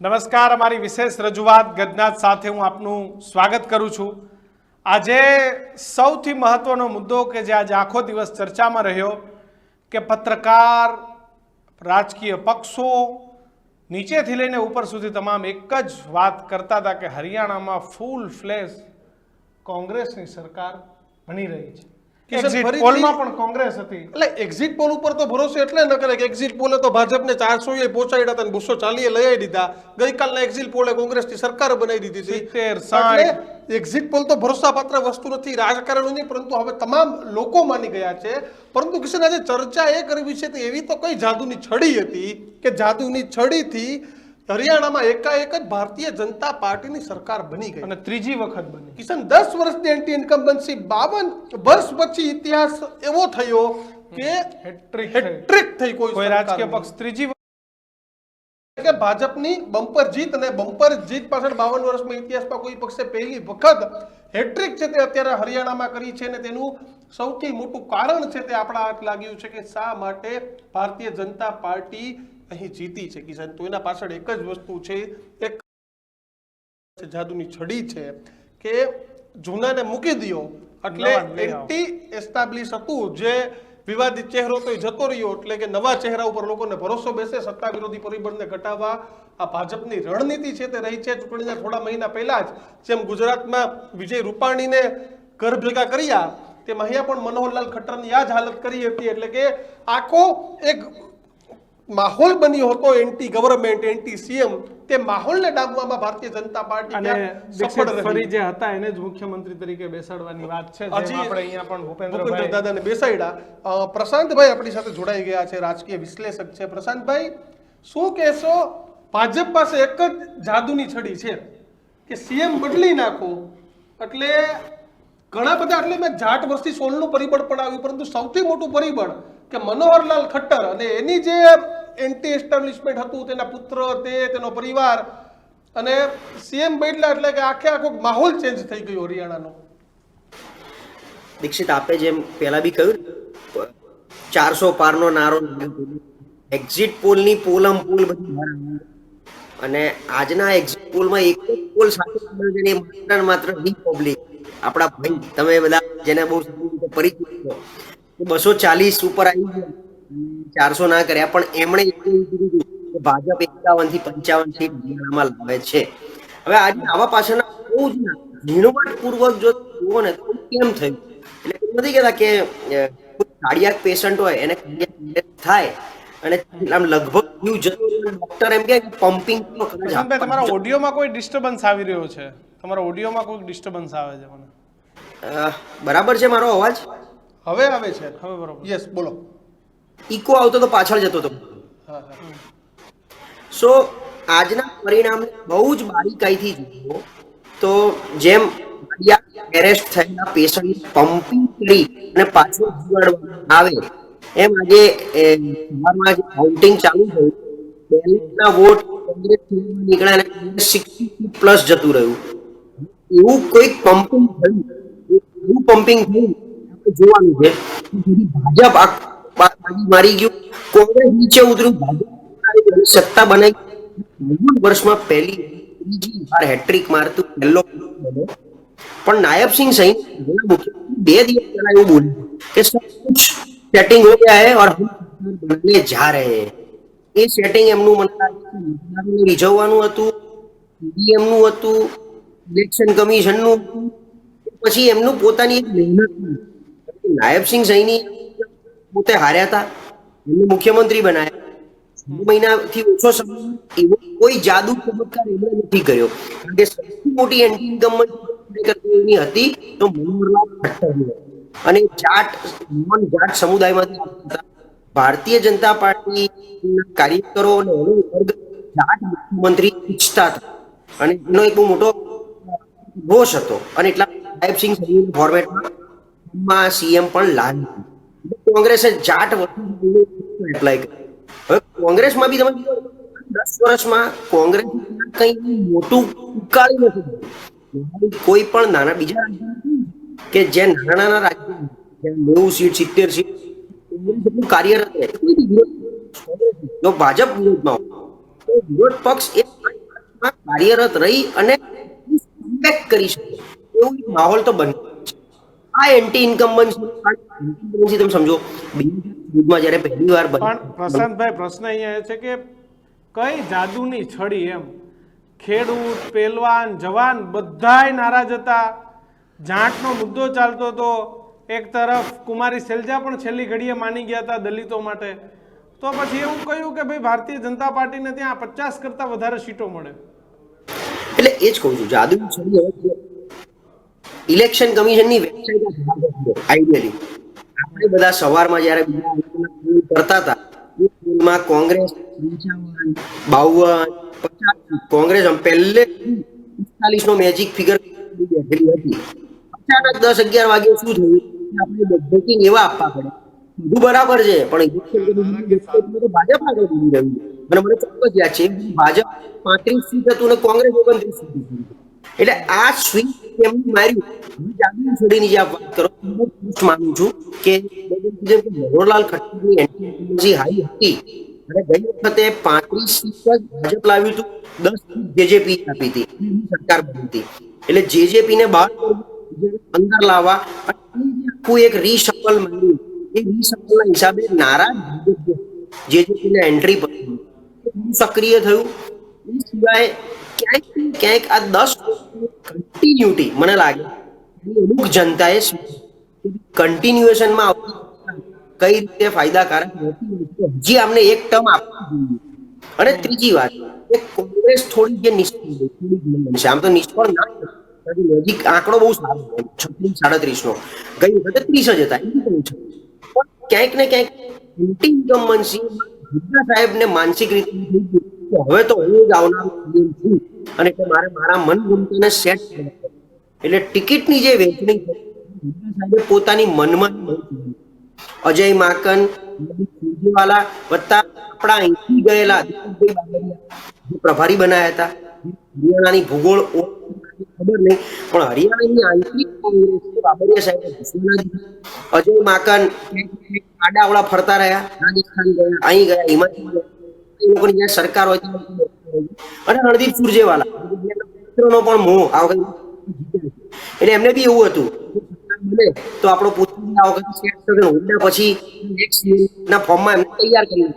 નમસ્કાર, અમારી વિશેષ રજૂઆત ગજનાથ સાથે હું આપનું સ્વાગત કરું છું. આજે સૌથી મહત્વનો મુદ્દો કે જે આજે આખો દિવસ ચર્ચામાં રહ્યો કે પત્રકાર, રાજકીય પક્ષો નીચેથી લઈને ઉપર સુધી તમામ એક જ વાત કરતા હતા કે હરિયાણામાં ફૂલ ફ્લેશ કોંગ્રેસની સરકાર બની રહી છે. એક્ઝિટ પોલમાં પણ કોંગ્રેસ હતી. એટલે એક્ઝિટ પોલ ઉપર તો ભરોસો એટલે ન કરે કે એક્ઝિટ પોલે તો ભાજપને ચારસો એ પહોંચાડ્યા હતા બસો ચાલીએ લઈ દીધા. ગઈકાલના એક્ઝિટ પોલે કોંગ્રેસની સરકાર બનાવી દીધી હતી. એક્ઝિટ પોલ તો ભરોસાપાત્ર વસ્તુ નથી રાજકારણોની પરંતુ હવે તમામ લોકો માની ગયા છે. પરંતુ કિશન આજે ચર્ચા એ કરવી છે તો એવી તો કઈ જાદુની છડી હતી કે જાદુની છડીથી હરિયાણામાં એકાએક જ ભારતીય જનતા પાર્ટીની સરકાર બની ગઈ. અને ત્રીજી વખત બની. કિશન દસ વર્ષની એન્ટી ઇન્કમ્બન્સી બાવન વર્ષ પછી ઇતિહાસ એવો થયો કે હેટ્રિક થઈ. હેટ્રિક થઈ કોઈ કોઈ રાજકીય પક્ષ ત્રીજી કે ભાજપની બમ્પર જીત અને બમ્પર જીત પાછળ બાવન વર્ષમાં ઇતિહાસમાં કોઈ પક્ષે પહેલી વખત હેટ્રિક છે તે અત્યારે હરિયાણામાં કરી છે અને તેનું સૌથી મોટું કારણ છે તે આપણા હાથ લાગ્યું છે કે શા માટે ભારતીય જનતા પાર્ટી અહીં જીતી છે. કિસાન તો એના પાછળ એક જ વસ્તુ છે એક જાદુની છડી છે કે જૂનાને મૂકી દ્યો. એટલે. એન્ટી એસ્ટાબ્લિશ હતું જે વિવાદિત ચહેરો તો જતો રહ્યો એટલે કે નવા ચહેરા ઉપર લોકોને ભરોસો બેસે સત્તા વિરોધી પરિબળને ઘટાડવા આ ભાજપની રણનીતિ છે તે રહી છે. ચૂંટણીના થોડા મહિના પહેલા જ જેમ ગુજરાતમાં વિજય રૂપાણીને ઘર ભેગા કર્યા તેમ અહીંયા પણ મનોહરલાલ ખટ્ટરની આ જ હાલત કરી હતી. એટલે કે આખો એક માહોલ બન્યો હતો એન્ટી ગવર્મેન્ટ એન્ટી સીએમ તે માહોલને ડામવામાં ભારતીય જનતા પાર્ટી અને સફળ ફરી જે હતા એને જ મુખ્યમંત્રી તરીકે બેસાડવાની વાત છે હજી આપણે અહીંયા પણ ભૂપેન્દ્ર ભૂપેન્દ્રભાઈ દાદાને બેસાડ્યા. પ્રશાંતભાઈ આપણી સાથે જોડાઈ ગયા છે રાજકીય વિશ્લેષક છે. પ્રશાંતભાઈ શું કહેશો? ભાજપ પાસે એક જ જાદુની છડી છે કે સીએમ બદલી નાખો. એટલે ઘણા બધા એટલે મેં જાટ વર્ષથી સોલનું પરિબળ પણ આવ્યું પરંતુ સૌથી મોટું પરિબળ કે મનોહરલાલ ખટ્ટર અને એની જે એન્ટી એસ્ટાબ્લિશમેન્ટ હતું, તેના પુત્ર તે, તેનો પરિવાર. અને સીએમ બદલા એટલે કે આખે આખો માહોલ ચેન્જ થઈ ગયો હરિયાણાનો. દીક્ષિત, આપે જેમ પહેલા બી કહ્યું ચારસો પારનો નારો એક્ઝિટ પોલની પોલમ પોલ બધી અને આજના એક્ઝિટ પોલમાં એક જ પોલ સાથે માત્ર માત્ર રિપબ્લિક આપણા ભાઈ, તમે બધા જેને બહુ પરિચિત છો. બસો ચાલીસ ઉપર આવી ગયા. ચારસો ના કર્યા પણ એમણે કીધું કે ભાજપ એકાવનથી પંચાવન સીટ હરિયાણામાં લાવે છે. હવે આજે આવા પાછળના બહુ જ ઝીણવટ પૂર્વક જો જુઓ ને તો કેમ થયું? એટલે નથી કહેતા કે કાર્ડિયાક પેશન્ટ હોય એને કાર્ડિયાક થાય અને આમ લગભગ જીવ જતો ડોક્ટર એમ કે પમ્પિંગ તમારા ઓડિયોમાં કોઈ ડિસ્ટર્બન્સ આવી રહ્યો છે? તમારા ઓડિયોમાં કોઈ ડિસ્ટર્બન્સ આવે છે મને? બરાબર છે મારો અવાજ? હવે આવે છે હવે બરોબર. યસ બોલો. ઇકો આવતો તો પાછળ જતો હતો. સો આજના પરિણામ બહુ જ બારીકાઈથી જુઓ તો જેમ એરેસ્ટ થયેલા પેશન્ટ પમ્પિંગ કરી અને પાછો જીવાડવામાં આવે, એમ આજે બિહારમાં જે કાઉન્ટિંગ ચાલુ થયું. બેલેટના વોટ કોંગ્રેસ નીકળ્યા સિક્સટી પ્લસ જતું રહ્યું. એવું કોઈ પમ્પિંગ થયું? એવું પમ્પિંગ થયું? જોવાનું છે. ભાજપ મારી ગયું. કોંગ્રેસ નીચે ઉતર્યું. ભાજપ સત્તા બનાવી. વર્ષમાં પહેલી, ત્રીજી વાર હેટ્રિક મારતું. પહેલો પણ નાયબસિંહ સૈની બે દિવસ પહેલા એવું બોલ્યું કે સેટિંગ હો ગયા હે ઓર બનને જા રહે એ સેટિંગ એમનું મતદારોને રિઝવવાનું હતું ઈડીએમનું હતું ઇલેક્શન કમિશનનું હતું. પછી એમનું પોતાની એક મહેનત. નાયબસિંહ સૈની પોતે હાર્યા હતા એમને મુખ્યમંત્રી બનાવ્યા મહિનાથી ઓછો સમય કોઈ જાદુ ચમત્કાર એમણે નથી કર્યો. કારણ કે સૌથી મોટી એન્ટી ઇન્કમ એની હતી તો મનોહરલાલ ખટ્ટરની અને જાટ નોન જાટ સમુદાયમાંથી ભારતીય જનતા પાર્ટી કાર્યકરો અને એનો વર્ગ જાટ મુખ્યમંત્રી ઈચ્છતા હતા. અને એનો એક મોટો રોષ હતો. અને એટલા સાહેબસિંહ ફોર્મેટમાં સીએમ પણ એટલે કોંગ્રેસે જાટ એપ્લાય હવે કોંગ્રેસમાં બી તમે દસ વર્ષમાં કોંગ્રેસ કંઈ મોટું ઉકાળી નથી કોઈ પણ નાના, બીજા કે જે નાના નાના રાજ્ય નેવું સીટ, સિત્તેર સીટ કાર્યરત જો ભાજપ વિરોધમાં તો વિરોધ પક્ષ એ કાર્યરત રહી અને કરી શકે. એવું માહોલ તો બને આ એન્ટી ઇન્કમ્બન્સી તમે સમજો. માં જ્યારે પહેલી વાર પણ પ્રશાંતભાઈ પ્રશ્ન અહીંયા એ છે કે કઈ જાદુની છડી એમ? ખેડૂત પહેલવાન જવાન બધાય નારાજ હતા. જાંટનો મુદ્દો ચાલતો હતો. એક તરફ કુમારી સેલજા પણ છેલ્લી ઘડીએ માની ગયા હતા દલિતો માટે. તો પછી એવું કહ્યું કે ભાઈ ભારતીય જનતા પાર્ટીને ત્યાં પચાસ કરતા વધારે સીટો મળે. એટલે એ જ કહું છું જાદુ ઇલેક્શન કમિશનની આઈડિયલી આપણે બધા સવારમાં જ્યારે કરતા હતા માં કોંગ્રેસ બાવન પચાસ કોંગ્રેસ પહેલે પિસ્તાલીસ નો મેજિક ફિગર બેઠેલી હતી. અચાનક દસ અગિયાર વાગે શું થયું? આપણે બ્રેકિંગ એવા આપવા પડે. બધું બરાબર છે, પણ ભાજપ આગળ બની રહ્યું અને મને ચોક્કસ યાદ છે ભાજપ પાંત્રીસ સીટ હતું અને કોંગ્રેસ ઓગણત્રીસ સીટ હતી એટલે આ સ્વિંગ એમનું માર્યું છોડીની જે વાત કરો, હું માનું છું કે જેમ મનોહરલાલ ખટ્ટરની એન્ટી હાઈ હતી. અને ગઈ વખતે પાંત્રીસ સીટ જ ભાજપ લાવ્યું હતું, દસ જેજેપી આપી હતી. સરકાર બની એટલે જેજેપી ને બહાર અંદર લાવવા જે આખું એક રીશફલ માર્યું એ રીશફલ ના હિસાબે નારાજ જેજેપી ને એન્ટ્રી પડી સક્રિય થયું. એ સિવાય ક્યાંક ક્યાંક આ દસ કન્ટિન્યુટી મને લાગે. અમુક જનતાએ કન્ટિન્યુએશનમાં કઈ રીતે ફાયદાકારક છે હજી આમને એક ટર્મ આપવી અને ત્રીજી વાત, કે કોંગ્રેસ થોડી જે નિષ્ફળ બનશે આમ તો નિષ્ફળ ના. નજીક આંકડો બહુ સારો છે. છત્રીસ સાડત્રીસ નો ગઈ વખતે ત્રીસ જ હતા. છું. ક્યાંક ને ક્યાંક એન્ટી ઇન્કમ્બન્સી સાહેબને માનસિક રીતે હવે તો હું જ આવનાર છું અને એટલે મારે મારા મનગમતાને સેટ એટલે ટિકિટની જે વહેંચણી છે પોતાની મનમાં અજય માકન નબી ખુરજીવાલા વત્તા આપણા અહીંથી ગયેલા પ્રભારી બનાયા હતા. હરિયાણાની ભૂગોળ ખબર નહીં, પણ હરિયાણાની આંતરિક બાબરિયા સાહેબે. અજય માકન, આડાવડા ફરતા રહ્યા, રાજસ્થાન ગયા, અહીં ગયા, હિમાચલ ગયા. એ લોકોની જ્યાં સરકાર હોય. અને રણદીપ સુરજેવાલા પુત્રનો પણ મોહ આ વખતે એટલે એમને બી એવું હતું તો આપણો પુત્ર આ વખતે પછી ના ફોર્મમાં એમને તૈયાર કરી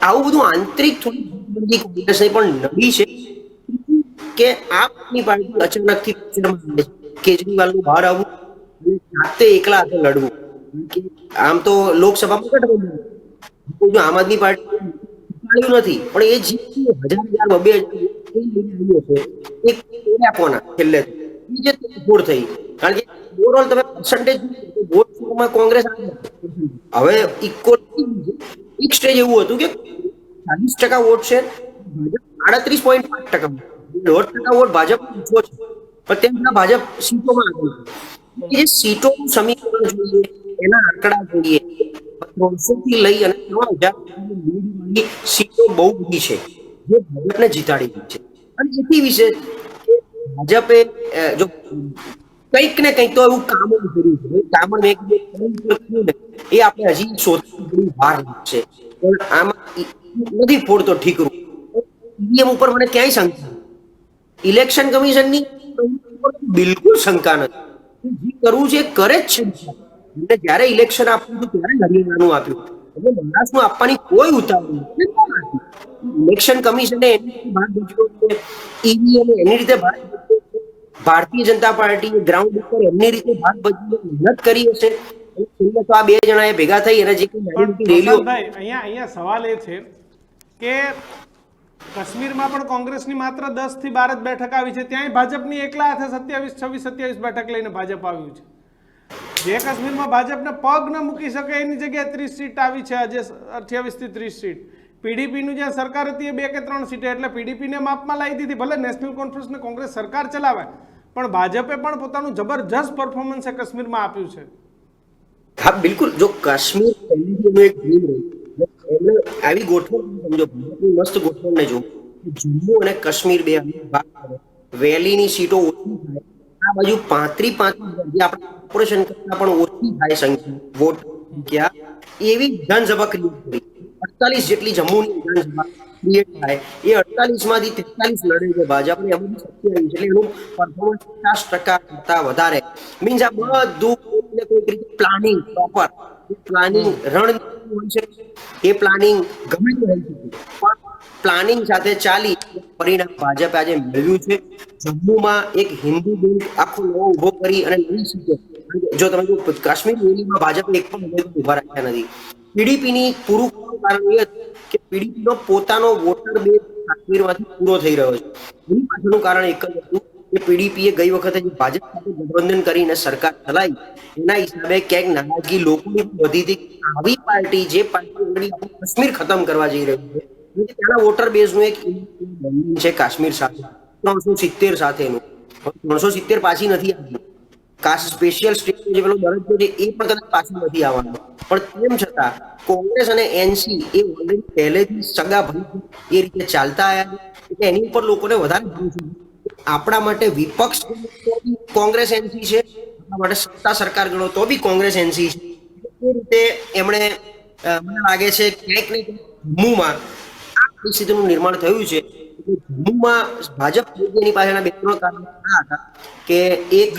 આવું બધું આંતરિક થોડી કોંગ્રેસને પણ નબળી છે કે આપની પાર્ટી અચાનકથી કેજરીવાલનું બહાર આવવું જાતે એકલા હાથે લડવું. આમ તો લોકસભામાં ગઠબંધન આમ આદમી પાર્ટી જીતાડ્યું નથી. પણ એ જીવ હજાર હજાર બબે છેલ્લે. જે તોડફોડ થઈ. કારણ કે ઓવરઓલ તમે પર્સન્ટેજ વોટ ફોરમાં કોંગ્રેસ હવે ઇક્વલ એક સ્ટેજ એવું હતું કે ચાલીસ ટકા વોટ છે, આડત્રીસ પોઈન્ટ પાંચ ટકા દોઢ ટકા વોટ ભાજપ ઓછો છે. પણ તેમ છતાં ભાજપ સીટોમાં આગળ જે સીટોનું સમીકરણ જોઈએ, એના આંકડા જોઈએ ત્રણસો લઈ અને ત્રણ હજાર સીટો બહુ બધી છે, જે ભાજપને જીતાડી ગઈ છે. અને એથી વિશે ભાજપે જો કંઈક ને કંઈક તો એવું કામ કર્યું છે. કામ મેં એક જે કર્યું ને, એ આપણે હજી શોધવાની વાર છે. પણ આમાં નથી ફોડતો ઠીકરું ઈવીએમ ઉપર મને ક્યાંય શંકા. ઇલેક્શન કમિશનની બિલકુલ શંકા નથી. જે કરવું છે કરે જ છે. એમને જયારે ઇલેક્શન આપ્યું હતું ત્યારે હરિયાણાનું આપ્યું એટલે મહારાષ્ટ્રનું આપવાની કોઈ ઉતાવળ ઇલેક્શન કમિશને એની ભાગ ભજવ્યો છે. ઈવીએમ એની રીતે ભાગ ભારતીય જનતા પાર્ટી ગ્રાઉન્ડ ઉપર એમની રીતે ભાગ ભજવી મહેનત કરી હશે. છેલ્લે તો આ બે જણાએ ભેગા થઈ અને જે રેલીઓ અહીંયા અહીંયા સવાલ એ છે કે કાશ્મીરમાં પણ કોંગ્રેસની માત્ર દસથી બાર જ બેઠક આવી છે. ત્યાંય ભાજપની એકલા હાથે સત્યાવીસ છવ્વીસ સત્યાવીસ બેઠક લઈને ભાજપ આવ્યું છે. જે કાશ્મીરમાં ભાજપને પગ ન મૂકી શકે એની જગ્યાએ ત્રીસ સીટ આવી છે. આજે અઠ્યાવીસથી ત્રીસ સીટ. પીડીપીનું જ્યાં સરકાર હતી એ બે કે ત્રણ સીટે એટલે પીડીપીને માપમાં લાવી દીધી. ભલે નેશનલ કોન્ફરન્સને કોંગ્રેસ સરકાર ચલાવે, પણ ભાજપે પણ પોતાનું જબરજસ્ત પરફોર્મન્સ કાશ્મીરમાં આપ્યું છે. હા, બિલકુલ. જો કાશ્મીર એક ડ્રીમ આવી ગોઠવણ સમજો મસ્ત ગોઠવણને જો જમ્મુ અને કાશ્મીર બે વેલીની સીટો ઓછી થાય આ બાજુ પાંત્રી પાંત્રીસ જે આપણે કોર્પોરેશન કરતા પણ ઓછી થાય સંખ્યા. વોટ સંખ્યા એવી વિધાનસભા ક્રિએટ કરી અડતાલીસ જેટલી જમ્મુની વિધાનસભા ક્રિએટ થાય. એ અડતાલીસમાંથી તેતાલીસ લડે છે ભાજપ અને એમાંથી સત્યાવીસ એટલે એનું પરફોર્મન્સ પચાસ ટકા કરતા વધારે. મીન્સ આ બધું કોઈક રીતે પ્લાનિંગ પ્રોપર પ્લાનિંગ રણનીતિ હોય છે. એ પ્લાનિંગ ગમે તે હોય શકે. પણ પ્લાનિંગ સાથે ચાલી પરિણામ ભાજપે આજે મેળવ્યું છે. જમ્મુમાં એક હિન્દુ બેંક આખો નવો ઊભો કરી અને લડી શકે. જો તમે જો કાશ્મીર રેલીમાં ભાજપે એક પણ ઊભા રાખ્યા નથી. પીડીપીની પૂરું કારણ એ કે પીડીપીનો પોતાનો વોટર બેઝ કાશ્મીરમાંથી પૂરો થઈ રહ્યો છે. એની પાછળનું કારણ એક જ હતું કે પીડીપીએ ગઈ વખતે જે ભાજપ સાથે ગઠબંધન કરીને સરકાર ચલાવી, એના હિસાબે ક્યાંક નારાજગી લોકોની વધી હતી આવી પાર્ટી જે પાર્ટી કાશ્મીર ખતમ કરવા જઈ રહ્યું છે. ત્યાંના વોટર બેઝનું એક છે કાશ્મીર સાથે. ત્રણસો સિત્તેર સાથેનું ત્રણસો સિત્તેર પાછી નથી આવી કાશ સ્પેશિયલ સ્ટેટ જે પેલો દરજ્જો છે, એ પણ કદાચ પાછું નથી આવવાનું. પણ તેમ છતાં, કોંગ્રેસ અને એનસી એ ઓલરેડી પહેલેથી સગા ભાઈ એ રીતે ચાલતા આવ્યા એટલે એની ઉપર લોકોને વધારે. આપણા માટે વિપક્ષ કોંગ્રેસ એનસી છે. આપણા માટે સત્તા સરકાર ગણો તો બી કોંગ્રેસ એનસી છે. એ રીતે એમણે મને લાગે છે ક્યાંક ને ક્યાંક જમ્મુમાં પરિસ્થિતિનું નિર્માણ થયું છે. જમ્મુમાં ભાજપ એની પાસેના બે ત્રણ કારણ હતા કે એક,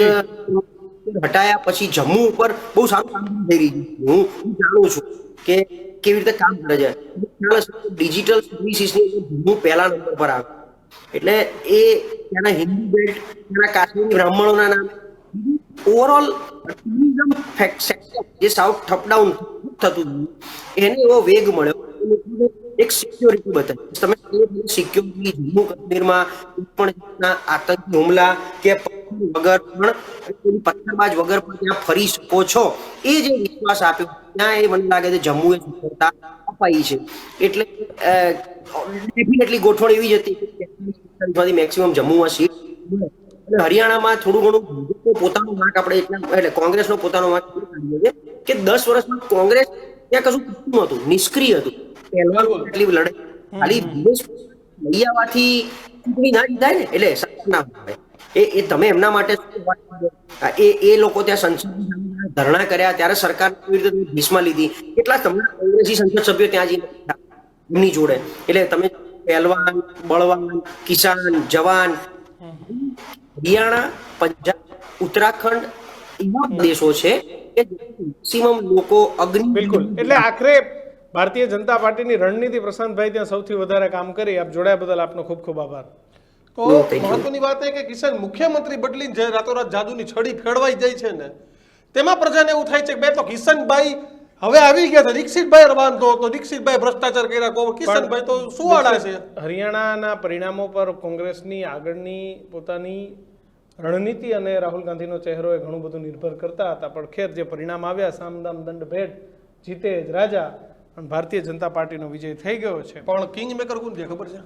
હટાયા પછી જમ્મુ ઉપર બહુ સારું કામ થઈ રહ્યું છે. હું જાણું છું કે કેવી રીતે કામ કરે છે. ડિજિટલ સર્વિસીસની જમ્મુ પહેલા નંબર પર આવે. એટલે એ ત્યાંના હિન્દુ બેલ્ટ, ત્યાંના કાશ્મીરી બ્રાહ્મણોના નામે ઓવરઓલ ટુરિઝમ સેક્ટર જે સાઉથ ઠપડાઉન થતું એને એવો વેગ મળ્યો. એક સિક્યોરિટી બતાવી. તમે સિક્યોરિટી જમ્મુ કાશ્મીરમાં પણ આતંકી હુમલા કે વગર પણ પથ્થરબાજ વગર પણ ત્યાં ફરી શકો છો, એ જે વિશ્વાસ આપ્યો. ત્યાં એ મને લાગે છે જમ્મુએ સફળતા અપાઈ છે. એટલે ડેફિનેટલી ગોઠવણ એવી જ હતી કે મેક્સિમમ જમ્મુમાં સીટ અને હરિયાણામાં થોડું ઘણું ભાજપનો પોતાનો વાંક આપણે એટલા, એટલે કોંગ્રેસનો પોતાનો વાંક કાઢીએ છે કે દસ વર્ષમાં કોંગ્રેસ ત્યાં કશું નહોતું, નિષ્ક્રિય હતું. પહેલા લડાઈ. ખાલી વિદેશ ચૂંટણી ના જીતાય ને એટલે સરકાર ના હોય. એ એ તમે એમના માટે શું વાત કરો? આ એ એ લોકો ત્યાં સંસદની ધરણા કર્યા ત્યારે સરકાર ભીસમાં લીધી. કેટલા તમને કોંગ્રેસી સંસદ સભ્યો ત્યાં જઈને એમની જોડે. એટલે તમે પહેલવાન બળવાન કિસાન જવાન હરિયાણા પંજાબ ઉત્તરાખંડ એવા દેશો છે કે મેક્સિમમ લોકો અગ્નિ બિલકુલ. એટલે આખરે ભારતીય જનતા પાર્ટીની રણનીતિ પ્રશાંતભાઈ ત્યાં સૌથી વધારે કામ કરી. આપ જોડાયા બદલ આપનો ખૂબ ખૂબ આભાર. તો. મહત્વની વાત એ કે કિશન મુખ્યમંત્રી બદલી જે રાતોરાત જાદુની છડી ફેરવાઈ જાય છે ને તેમાં પ્રજાને એવું થાય છે કે બે તો કિશનભાઈ હવે આવી ગયા દીક્ષિતભાઈ વાંધો તો દીક્ષિતભાઈ ભ્રષ્ટાચાર કર્યા કો કિશનભાઈ તો સુવાડા છે. હરિયાણાના પરિણામો પર કોંગ્રેસની આગળની પોતાની રણનીતિ અને રાહુલ ગાંધીનો ચહેરો એ ઘણું બધું નિર્ભર કરતા હતા. પણ ખેર જે પરિણામ આવ્યા સામદામ દંડ ભેટ જીતે જ રાજા અને ભારતીય જનતા પાર્ટીનો વિજય થઈ ગયો છે. પણ કિંગ મેકર કોણ છે ખબર છે?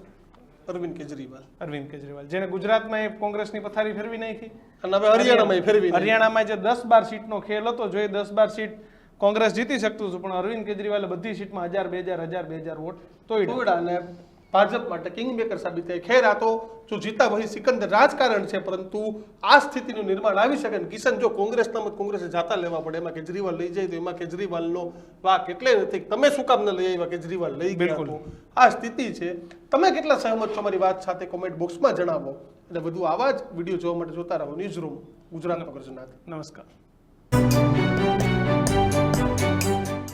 અરવિંદ કેજરીવાલ. અરવિંદ કેજરીવાલ જેને ગુજરાતમાં એ કોંગ્રેસની પથારી ફેરવી નાખી. અને હવે હરિયાણામાં ફેરવી હરિયાણામાં જે દસ બાર સીટનો ખેલ હતો જો એ દસ બાર સીટ કોંગ્રેસ જીતી શકતું હતું પણ અરવિંદ કેજરીવાલે બધી સીટમાં હજાર બે હજાર હજાર બે હજાર વોટ તો અને ભાજપ માટે કિંગ મેકર સાબિત થાય. ખેર આ તો જો જીતા વહી સિકંદર રાજકારણ છે પરંતુ આ સ્થિતિનું નિર્માણ આવી શકે ને? કિશન જો કોંગ્રેસના મત કોંગ્રેસે જાતા લેવા પડે એમાં કેજરીવાલ લઈ જાય તો એમાં કેજરીવાલનો વાક એટલે નથી. તમે શું કામ ન લઈ આવ્યા? કેજરીવાલ લઈ ગયા આ સ્થિતિ છે. તમે કેટલા સહમત છો મારી વાત સાથે કોમેન્ટ બોક્સમાં જણાવો. અને વધુ આવા જ વીડિયો જોવા માટે જોતા રહો. ન્યૂઝ રૂમ ગુજરાત નમસ્કાર.